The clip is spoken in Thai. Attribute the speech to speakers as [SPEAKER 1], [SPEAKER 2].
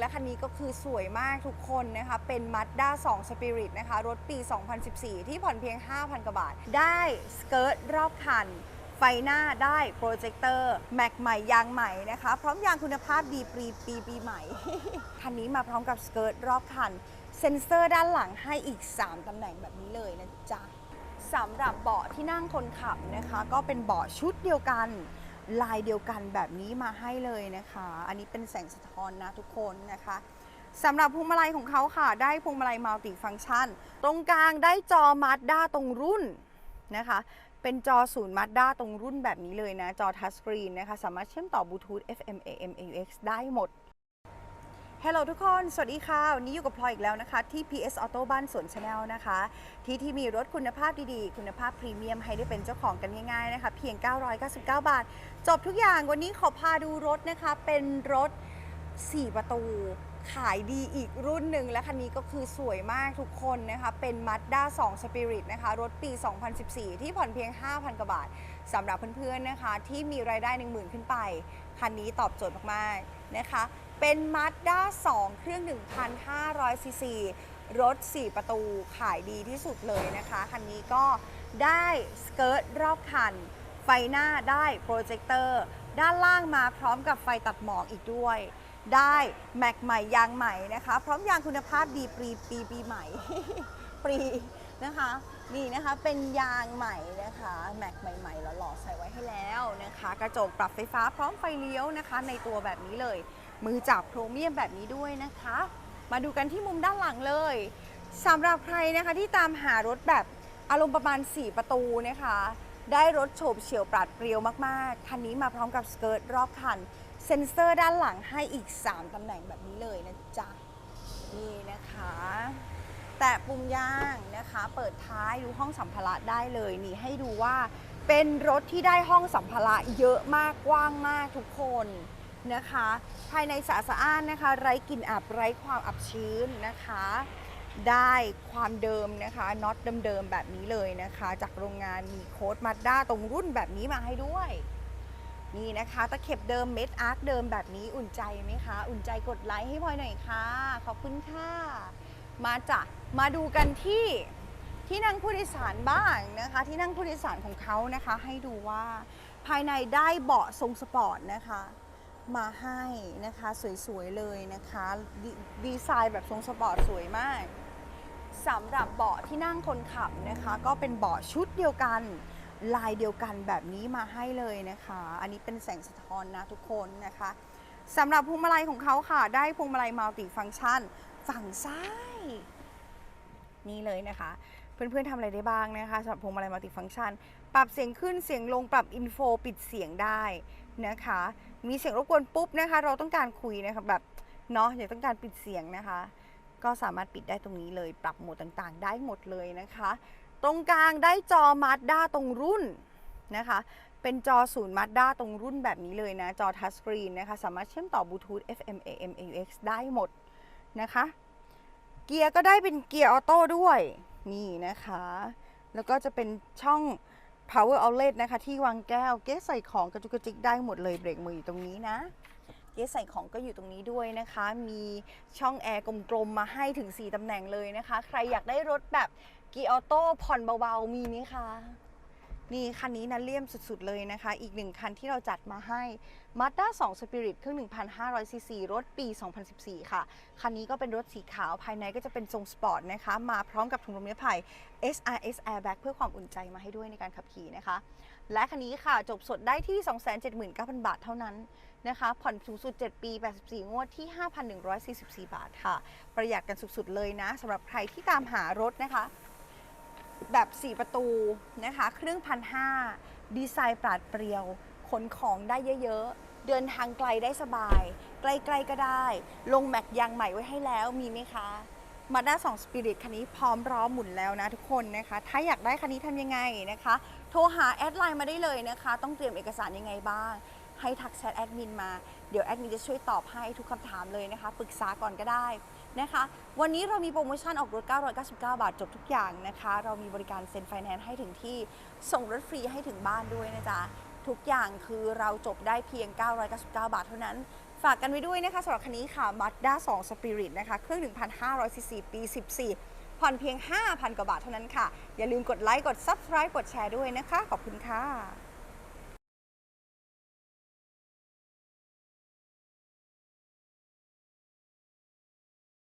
[SPEAKER 1] และคันนี้ก็คือสวยมากทุกคนนะคะ เป็น Mazda 2 Spirit นะคะ รถปี 2014 ที่ผ่อนเพียง 5,000 กว่าบาท ได้สเกิร์ตรอบคัน ไฟหน้าได้โปรเจคเตอร์แม็กใหม่ยางใหม่นะคะ พร้อมยางคุณภาพดีปีปีปีใหม่ คันนี้มาพร้อมกับสเกิร์ตรอบคัน เซ็นเซอร์ด้านหลังให้อีก 3 ตำแหน่งแบบนี้เลยนะจ๊ะสำหรับเบาะที่นั่งคนขับนะคะ ก็เป็นเบาะชุดเดียวกัน ลายเดียวกันแบบนี้มาให้เลยนะคะ อันนี้เป็นแสงสะท้อนนะทุกคนนะคะสำหรับพวงมาลัยของเขาค่ะ ได้พวงมาลัยมัลติฟังก์ชัน ตรงกลางได้จอมาสด้าตรงรุ่นนะคะ เป็นจอศูนย์มาสด้าตรงรุ่นแบบนี้เลยนะ จอทัชสกรีนนะคะ สามารถเชื่อมต่อบลูทูธ FM AM AUX ได้หมด ฮัลโหลทุกคน สวัสดีค่ะ วันนี้อยู่กับพลอยอีกแล้วนะคะ ที่ PS Auto บ้านสวนชาแนลนะคะ ที่ที่มีรถคุณภาพดีๆ คุณภาพพรีเมียมให้ได้เป็นเจ้าของกันง่ายๆนะคะ เพียง 999 บาท จบทุกอย่างวันนี้ขอพาดูรถนะคะ เป็นรถ 4 ประตูขายดีอีกรุ่นหนึ่งและคันนี้ก็คือสวยมากทุกคนนะคะ เป็น Mazda 2 Spirit นะคะ รถปี 2014 ที่ผ่อนเพียง 5,000 กว่าบาทสำหรับเพื่อนๆนะคะ ที่มีรายได้ 10,000 ขึ้นไป คันนี้ตอบโจทย์มากๆนะคะ เป็น Mazda 2 เครื่อง 1,500 ซีซี รถ 4 ประตูขายดีที่สุดเลยนะคะ คันนี้ก็ได้สเกิร์ตรอบคัน ไฟหน้าได้โปรเจคเตอร์ ด้านล่างมาพร้อมกับไฟตัดหมอกอีกด้วย ได้แม็กใหม่ยางใหม่นะคะ พร้อมยางคุณภาพดีปีปีปีใหม่ปรีนะคะนี่นะคะเป็นยางใหม่นะคะแม็กใหม่ๆหล่อๆใส่ไว้ให้แล้วนะคะ กระจกปรับไฟฟ้าพร้อมไฟเลี้ยวนะคะ ในตัวแบบนี้เลย มือจับโครเมียมแบบนี้ด้วยนะคะ มาดูกันที่มุมด้านหลังเลยสำหรับใครนะคะที่ตามหารถแบบอารมณ์ประมาณ 4 ประตูนะคะ ได้รถโฉบเฉี่ยวปราดเปรียวมากๆ คันนี้มาพร้อมกับสเกิร์ตรอบคัน เซ็นเซอร์ด้านหลังให้อีก 3 ตำแหน่งแบบนี้เลยนะจ๊ะ นี่นะคะ แตะปุ่มย่างนะคะ เปิดท้ายดูห้องสัมภาระได้เลยนี่ให้ดูว่าเป็นรถที่ได้ห้องสัมภาระเยอะมากกว้างมากทุกคน นะคะ ภายในสะอาดสะอ้านนะคะ ไร้กลิ่นอับไร้ความอับชื้นนะคะ ได้ความเดิมนะคะน็อตเดิมๆแบบนี้เลยนะคะ จากโรงงานมีโค้ดมาด้าตรงรุ่นแบบนี้มาให้ด้วยนี่นะคะตะเข็บเดิมเม็ดอาร์คเดิมแบบนี้อุ่นใจไหมคะ อุ่นใจกดไลค์ให้พลอยหน่อยค่ะ ขอบคุณค่ะ มาจ้ะมาดูกันที่ที่นั่งผู้โดยสารบ้างนะคะ ที่นั่งผู้โดยสารของเขานะคะ ให้ดูว่าภายในได้เบาะทรงสปอร์ตนะคะ มาให้นะคะสวยๆเลยนะคะดดีไซน์แบบทรงสปอร์ตสวยมากสำหรับเบาะที่นั่งคนขับนะคะ ก็เป็นเบาะชุดเดียวกันลายเดียวกันแบบนี้มาให้เลยนะคะ อันนี้เป็นแสงสะท้อนนะทุกคนนะคะสำหรับพวงมาลัยของเขาค่ะ ได้พวงมาลัยมัลติฟังก์ชัน ฝั่งซ้าย นี่เลยนะคะ เพื่อนๆทำอะไรได้บ้างนะคะสำหรับพวงมาลัยมัลติฟังก์ชัน ปรับเสียงขึ้นเสียงลงปรับอินโฟปิดเสียงได้ นะคะ มีเสียงรบกวนปุ๊บนะคะ เราต้องการคุยนะคะแบบเนาะอยากต้องการปิดเสียงนะคะ ก็สามารถปิดได้ตรงนี้เลย ปรับโหมดต่างๆ ได้หมดเลยนะคะ ตรงกลางได้จอมาสด้าตรงรุ่นนะคะ เป็นจอศูนย์มาสด้าตรงรุ่นแบบนี้เลยนะ จอทัชสกรีนนะคะ สามารถเชื่อมต่อบลูทูธ FM AM AUX ได้หมดนะคะ เกียร์ก็ได้เป็นเกียร์ออโต้ด้วย นี่นะคะ แล้วก็จะเป็นช่อง power outlet นะคะ ที่วางแก้ว เก๊ใส่ของกระจุกกระจิกได้หมดเลยเบรกมืออยู่ตรงนี้นะเก๊ใส่ของก็อยู่ตรงนี้ด้วยนะคะ มีช่องแอร์กลมๆมาให้ถึง 4ตำแหน่งเลยนะคะ ใครอยากได้รถแบบกีออโต้ผ่อนเบาๆ มีไหมคะ นี่คันนี้นะเลี่ยมสุดๆเลยนะคะ อีกหนึ่งคันที่เราจัดมาให้ Mazda 2 Spirit เครื่อง 1,500 ซีซีรถปี 2014 ค่ะ คันนี้ก็เป็นรถสีขาวภายในก็จะเป็นทรงสปอร์ตนะคะ มาพร้อมกับถุงลมนิรภัย SRS Airbag เพื่อความอุ่นใจมาให้ด้วยในการขับขี่นะคะ และคันนี้ค่ะจบสดได้ที่ 279,000 บาทเท่านั้นนะคะ ผ่อนสูงสุด 7 ปี 84 งวดที่ 5,144 บาทค่ะ ประหยัดกันสุดๆเลยนะสำหรับใครที่ตามหารถนะคะ แบบ 4 ประตูนะคะเครื่องพันห้าดีไซน์ปราดเปรียว ขนของได้เยอะๆ เดินทางไกลได้สบาย ใกล้ๆก็ได้ ลงแม็กยางใหม่ไว้ให้แล้วมีไหมคะมาด้า2 Spirit คันนี้พร้อมร้อมหมุนแล้วนะทุกคนนะคะ ถ้าอยากได้คันนี้ทำยังไงนะคะ โทรหาแอดไลน์มาได้เลยนะคะ ต้องเตรียมเอกสารยังไงบ้าง ให้ทักแชทแอดมินมา เดี๋ยวแอดมินจะช่วยตอบให้ทุกคำถามเลยนะคะ ปรึกษาก่อนก็ได้ นะคะ วันนี้เรามีโปรโมชั่นออกรถ 999 บาทจบทุกอย่างนะคะ เรามีบริการเซ็นไฟแนนซ์ให้ถึงที่ ส่งรถฟรีให้ถึงบ้านด้วยนะจ๊ะ ทุกอย่างคือเราจบได้เพียง 999 บาทเท่านั้น ฝากกันไว้ด้วยนะคะสำหรับคันนี้ค่ะ Mazda 2 Spirit นะคะ เครื่อง 1,500ซีซีปี 14 ผ่อนเพียง 5,000 กว่าบาทเท่านั้นค่ะ อย่าลืมกดไลค์ กด Subscribe กดแชร์ด้วยนะคะ ขอบคุณค่ะ